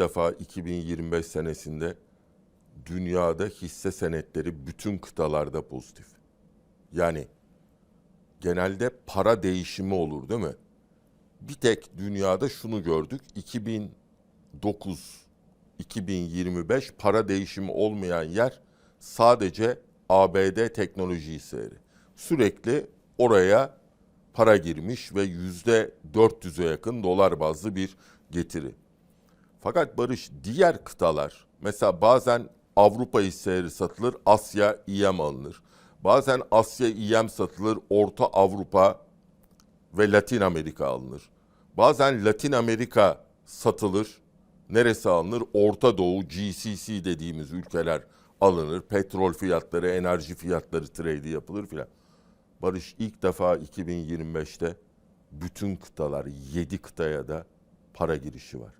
defa 2025 senesinde dünyada hisse senetleri bütün kıtalarda pozitif. Yani genelde para değişimi olur değil mi? Bir tek dünyada şunu gördük. 2009 2025 para değişimi olmayan yer sadece ABD teknoloji hisseleri. Sürekli oraya para girmiş ve yüzde 400'e yakın dolar bazlı bir getiri. Fakat Barış diğer kıtalar mesela bazen Avrupa hisseleri satılır Asya İM alınır. Bazen Asya İM satılır Orta Avrupa ve Latin Amerika alınır. Bazen Latin Amerika satılır. Neresi alınır? Orta Doğu, GCC dediğimiz ülkeler alınır. Petrol fiyatları, enerji fiyatları trade yapılır filan. Barış ilk defa 2025'te bütün kıtalar 7 kıtaya da para girişi var.